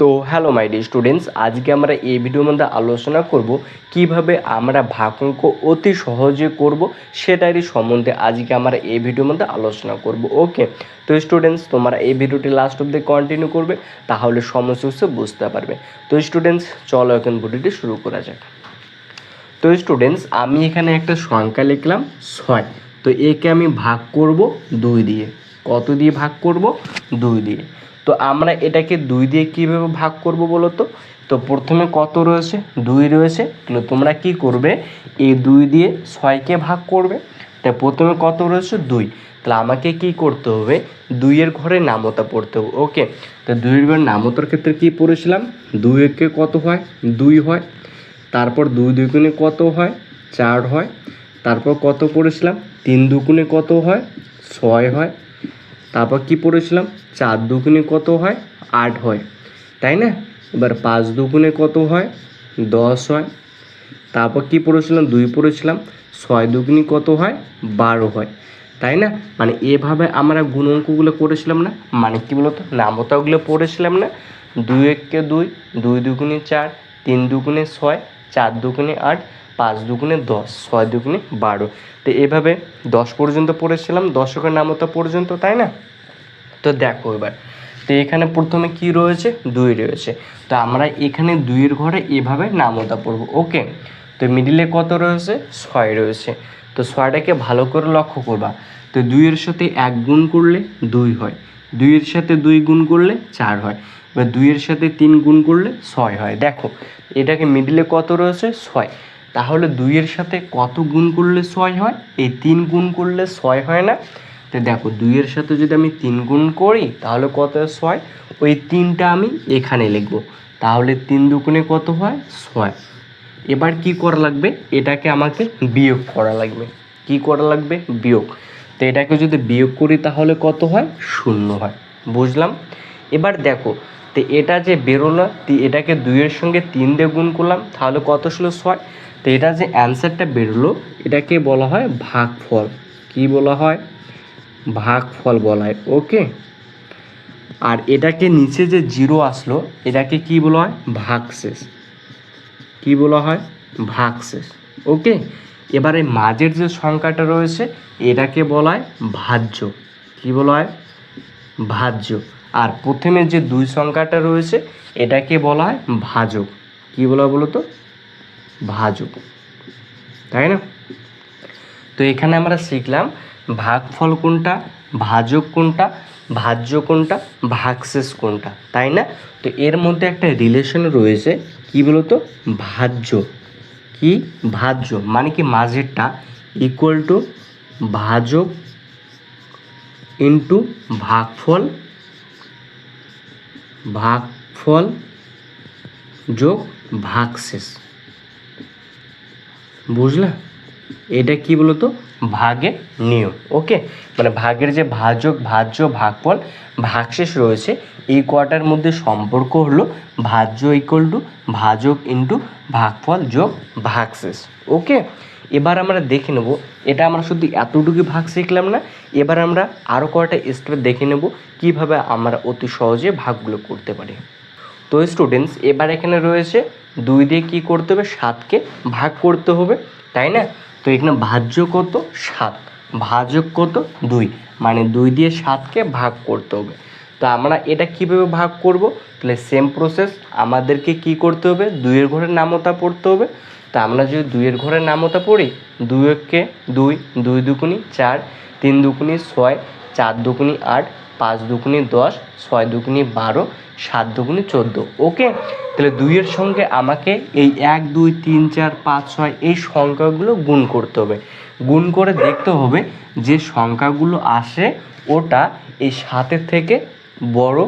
তো hello my D students আজকে আমরা এই ভিডিওর মধ্যে আলোচনা করব কীভাবে আমরা ভাগাঙ্ক অতি সহজে করব সেটারই সম্বন্ধে আজকে আমরা এই ভিডিওর মধ্যে আলোচনা করব ওকে তো স্টুডেন্টস তোমরা এই ভিডিওটি লাস্ট অব্দি কন্টিনিউ করবে, তাহলে সমস্ত কিছু বুঝতে পারবে। তো স্টুডেন্টস চলো এখন ভিডিওটি শুরু করা যাক। তো স্টুডেন্টস আমি এখানে একটা সংখ্যা লিখলাম, ছয়। তো একে আমি ভাগ করব দুই দিয়ে। কত দিয়ে ভাগ করব? দুই দিয়ে। তো আমরা এটাকে দুই দিয়ে কীভাবে ভাগ করব বলো তো তো প্রথমে কত রয়েছে? দুই রয়েছে। তাহলে তোমরা কি করবে? এই দুই দিয়ে ছয়কে ভাগ করবে। তাই প্রথমে কত রয়েছে? দুই। তাহলে আমাকে কি করতে হবে? দুইয়ের ঘরে নামতা পড়তে হবে। ওকে? তো দুইয়ের ঘরে নামতার ক্ষেত্রে কি পড়েছিলাম? দুই একে কত হয়? দুই হয়। তারপর দুই দুই দুগুণে কত হয়? চার হয়। তারপর কত পড়েছিলাম? তিন দুগুণে কত হয়? ছয় হয়। তারপর কি পড়েছিলাম? চার দুগুণে কত হয়? আট হয়। তাই না? এবার পাঁচ দুগুণে কত হয়? দশ হয়। তারপর কি পড়েছিলাম? দুই পড়েছিলাম। ছয় দুগুণে কত হয়? বারো হয়। তাই না? মানে এভাবে আমরা গুণ অঙ্কগুলো করেছিলাম না? মানে কি বলতো? নামতাগুলো পড়েছিলাম না? দুই এককে দুই দুই দুগুণে চার, তিন দুগুণে ছয়, চার দুগুণে আট পাঁচ দুগুণে দশ, ছয় দুগুণে বারো। তো এভাবে দশ পর্যন্ত পড়েছিলাম, দশকের নামতা পর্যন্ত, তাই না? তো দেখো এবার, তো এখানে প্রথমে কি রয়েছে? দুই রয়েছে। তো আমরা এখানে দুইয়ের ঘরে এভাবে নামতা পড়ব, ওকে? তো মিডিলে কত রয়েছে? ছয় রয়েছে। তো ছয়টাকে ভালো করে লক্ষ্য করবা। তো দুইয়ের সাথে এক গুণ করলে দুই হয়। দুইয়ের সাথে দুই গুণ করলে চার হয়। বা দুইয়ের সাথে তিন গুণ করলে ছয় হয়। দেখো, এটাকে মিডিলে কত রয়েছে? ছয়। তাহলে দুইয়ের সাথে কত গুণ করলে ছয় হয়? এই তিন গুণ করলে ছয় হয় না। তো দেখো, দুইয়ের সাথে যদি আমি তিন গুণ করি, তাহলে কত ছয়। ওই তিনটা আমি এখানে লিখব। তাহলে তিন দুগুণে কত হয়? ছয়। এবার কি করা লাগবে? এটাকে আমাকে বিয়োগ করা লাগবে। কি করা লাগবে? বিয়োগ। তো এটাকে যদি বিয়োগ করি, তাহলে কত হয়? শূন্য হয়। বুঝলাম? এবার দেখো, তো এটা যে বেরোলো এটাকে দুইয়ের সঙ্গে তিন দিয়ে গুণ করলাম, তাহলে কত ছিল? ছয়। তো এটা যে অ্যান্সারটা বেরোলো, এটাকে বলা হয় ভাগফল। কি বলা হয়? ভাগফল বলা হয় ওকে আর এটাকে নিচে যে জিরো আসলো, এটাকে কি বলা হয়? ভাগশেষ। কি বলা হয়? ভাগশেষ ওকে এবারে মাঝের যে সংখ্যাটা রয়েছে, এটাকে বলা হয় ভাজ্য। কি বলা হয়? ভাজ্য। আর প্রথমে যে দুই সংখ্যাটা রয়েছে, এটাকে বলা হয় ভাজক। কি বলা বলো তো ভাজক তাই না? তো এখানে আমরা শিখলাম ভাগফল কোনটা, ভাজক কোনটা, ভাজ্য কোনটা, ভাগশেষ কোনটা, তাই না? তো এর মধ্যে একটা রিলেশন রয়েছে, কি বলতো? ভাজ্য। কি? ভাজ্য। মানে কি মাঝেরটা ইকুয়াল টু ভাজক ইন্টু ভাগফল ভাগফল যোগ ভাগশেষ। বুঝলা? এটা কি বলতো? ভাগে নিয়ম। ওকে মানে ভাগের যে ভাজক, ভাজ্য, ভাগফল, ভাগশেষ রয়েছে, এই কটার মধ্যে সম্পর্ক হলো ভাজ্য ইকুয়াল টু ভাজক ইন্টু ভাগফল যোগ ভাগশেষ। ওকে এবার আমরা দেখে নেব। এটা আমরা শুধু এতটুকু ভাগ শিখলাম না, এবার আমরা আরও কয়টা স্টেপ দেখে নেব, কীভাবে আমরা অতি সহজে ভাগগুলো করতে পারি। তো স্টুডেন্টস এবার এখানে রয়েছে দুই দিয়ে কি করতে হবে? সাতকে ভাগ করতে হবে, তাই না? তো এখানে ভাজ্য কত? সাত। ভাজক কত? দুই। মানে দুই দিয়ে সাতকে ভাগ করতে হবে। তো আমরা এটা কীভাবে ভাগ করব? তাহলে সেম প্রসেস আমাদেরকে কি করতে হবে? দুইয়ের ঘরের নামতা পড়তে হবে। তা আমরা যদি দুইয়ের ঘরের নামতা পড়ি, দুই দুই দুই দুকুনি চার, তিন দুকুনি ছয়, চার দুকুনি আট পাঁচ দুকুনি দশ, ছয় দুকুনি বারো, সাত দুগুণে চোদ্দ। ওকে? তাহলে দুইয়ের সঙ্গে আমাকে এই এক, দুই, তিন, চার, পাঁচ, ছয় এই সংখ্যাগুলো গুণ করতে হবে। গুণ করে দেখতে হবে যে সংখ্যাগুলো আসে ওটা এই সাতের থেকে বড়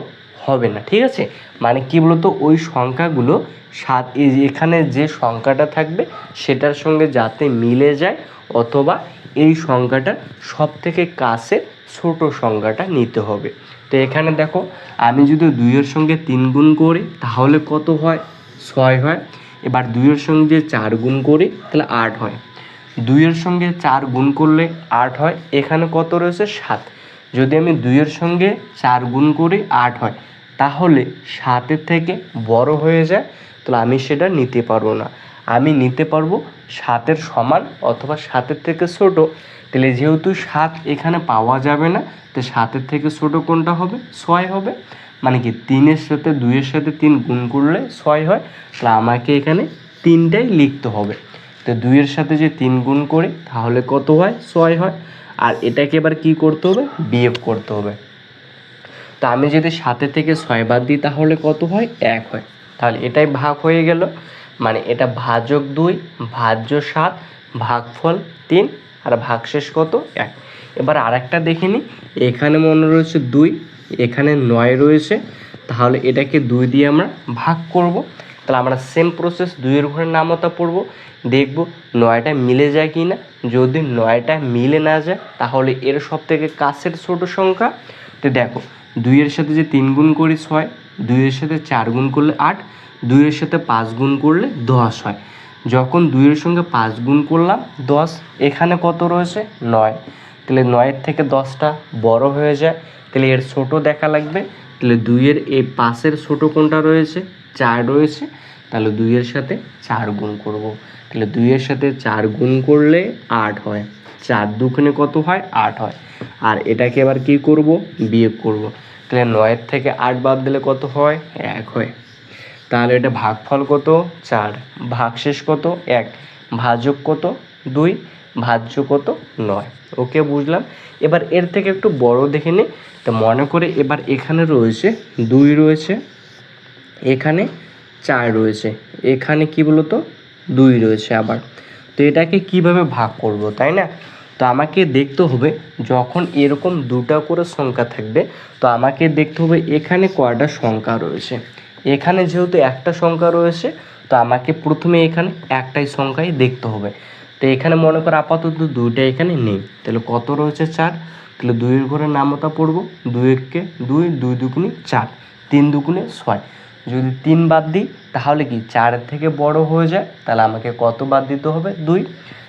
হবে না, ঠিক আছে? মানে কি বলতো, ওই সংখ্যাগুলো সাত এখানে যে সংখ্যাটা থাকবে, সেটার সঙ্গে যাতে মিলে যায়, অথবা এই সংখ্যাটা সব থেকে কাছে ছোট সংখ্যাটা নিতে হবে। তো এখানে দেখো, আমি যদি দুইয়ের সঙ্গে তিন গুণ করি, তাহলে কত হয়? ছয় হয়। এবার দুইয়ের সঙ্গে চার গুণ করি, তাহলে আট হয়। দুইয়ের সঙ্গে চার গুণ করলে আট হয়। এখানে কত রয়েছে? সাত। যদি আমি দুইয়ের সঙ্গে চার গুণ করি আট হয়, তাহলে সাতের থেকে বড় হয়ে যায়, তাহলে আমি সেটা নিতে পারব না। আমি নিতে পারব সাতের সমান অথবা সাতের থেকে ছোট। তাহলে যেহেতু সাত এখানে পাওয়া যাবে না তো সাতের থেকে ছোট কোনটা হবে? ছয় হবে। মানে কি, তিনের সাথে, দুইয়ের সাথে তিন গুণ করলে ছয় হয়, তাহলে আমাকে এখানে তিনটাই লিখতে হবে। তো দুইয়ের সাথে যে তিন গুণ করি, তাহলে কত হয়? ছয় হয়। আর এটাকে এবার কি করতে হবে? বিয়োগ করতে হবে। তো আমি যদি সাতে থেকে ছয় বাদ দিই, তাহলে কত হয়? এক হয়। তাহলে এটাই ভাগ হয়ে গেল। মানে এটা ভাজক দুই, ভাজ্য সাত, ভাগফল তিন, আর ভাগশেষ কত? এক। এবার আরেকটা দেখে নিই। এখানে মনে রয়েছে দুই, এখানে নয় রয়েছে। তাহলে এটাকে দুই দিয়ে আমরা ভাগ করব। তাহলে আমরা সেম প্রসেস দুইয়ের ঘরে নামতা পড়ব, দেখব নয়টা মিলে যায় কি না যদি নয়টা মিলে না যায়, তাহলে এর সব থেকে কাছের ছোট সংখ্যা, তো দেখো, দুইয়ের সাথে যে তিন গুণ করি ছয়, দুইয়ের সাথে চার গুণ করলে আট, দুইয়ের সাথে পাঁচ গুণ করলে দশ হয়। যখন দুইয়ের সঙ্গে পাঁচ গুণ করলাম, দশ, এখানে কত রয়েছে? নয়। তাহলে নয়ের থেকে দশটা বড় হয়ে যায়। তাহলে এর ছোট দেখা লাগবে। তাহলে দুইয়ের এই পাশের ছোট কোনটা রয়েছে চার রয়েছে, তাহলে দুইয়ের সাথে চার গুণ করব। তাহলে দুইয়ের সাথে চার গুণ করলে আট হয়। চার দুখানে কত হয়? আট হয়। আর এটাকে এবার কি করব? বিয়োগ করব। তাহলে নয়ের থেকে আট বাদ দিলে কত হয়? এক হয়। তাহলে এটা ভাগফল কত? চার। ভাগশেষ কত? এক। ভাজক কত? দুই। ভাজ্য কত? নয়। ওকে, বুঝলাম? এবার এর থেকে একটু বড় দেখে নিই তো মনে করে এবার এখানে রয়েছে দুই রয়েছে। এখানে চার রয়েছে। এখানে কি বলতো? দুই রয়েছে আবার। তো এটাকে কীভাবে ভাগ করব, তাই না? তো আমাকে দেখতে হবে যখন এরকম দুটা করে সংখ্যা থাকবে, তো আমাকে দেখতে হবে এখানে কয়টা সংখ্যা রয়েছে। এখানে যেহেতু একটা সংখ্যা রয়েছে, তো আমাকে প্রথমে এখানে একটাই সংখ্যাই দেখতে হবে। তো এখানে মনে করো আপাতত দুইটা এখানে নেই। তাহলে কত রয়েছে চার? তাহলে দুইয়ের ঘরে নামতা পড়ব। দুই এককে দুই দুই দুগুণি চার, তিন দুগুণে ছয়। যদি তিন বাদ দিই, তাহলে কি চারের থেকে বড় হয়ে যায়? তাহলে আমাকে কত বাদ দিতে হবে? দুই।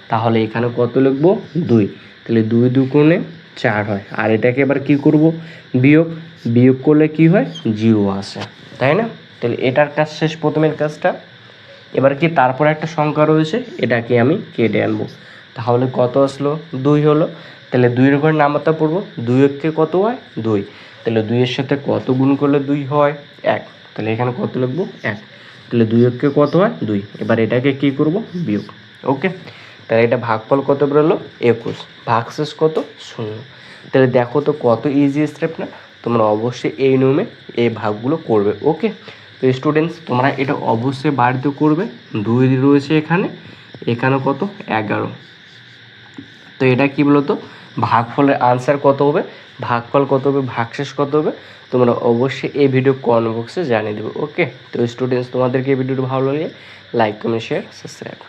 তাহলে এখানে কত লিখব? দুই। তাহলে দুই দুগুণে চার হয়। আর এটাকে এবার কি করব? বিয়োগ। বিয়োগ করলে কি হয়? জিরো আসে। তাই না? তাহলে এটার কাজ শেষ প্রথমের কাজটা। এবার কি তারপরে একটা সংখ্যা রয়েছে? এটাকে আমি কেটে আনব। তাহলে কত আসলো? দুই হলো। তাহলে দুইয়ের ঘরে নামাতে পড়ব। দুই এককে কত হয়? দুই। তাহলে দুইয়ের সাথে কত গুণ করলে দুই হয়? এক। তাহলে এখানে কত লিখব? এক। তাহলে দুই এককে কত হয়? দুই। এবার এটাকে কি করব? বিয়োগ। ওকে? তাহলে এটা ভাগফল কত বেরোলো? একুশ। ভাগশেষ কত? শূন্য। তাহলে দেখো তো কত ইজি স্টেপ না? তোমরা অবশ্যই এই নিয়মে এই ভাগগুলো করবে। ওকে? তো স্টুডেন্টস তোমরা এটা অবশ্যই বাড়িতে করবে। দুই রয়েছে এখানে। এখানে কত? এগারো। তো এটা কি বলতো? ভাগফলের আনসার কত হবে? ভাগফল কত হবে? ভাগশেষ কত হবে? তোমরা অবশ্যই এই ভিডিও কমেন্ট বক্সে জানিয়ে দেবে ওকে তো স্টুডেন্টস তোমাদেরকে এই ভিডিওটি ভালো লাগে লাইক কমেন্ট শেয়ার সাবস্ক্রাইব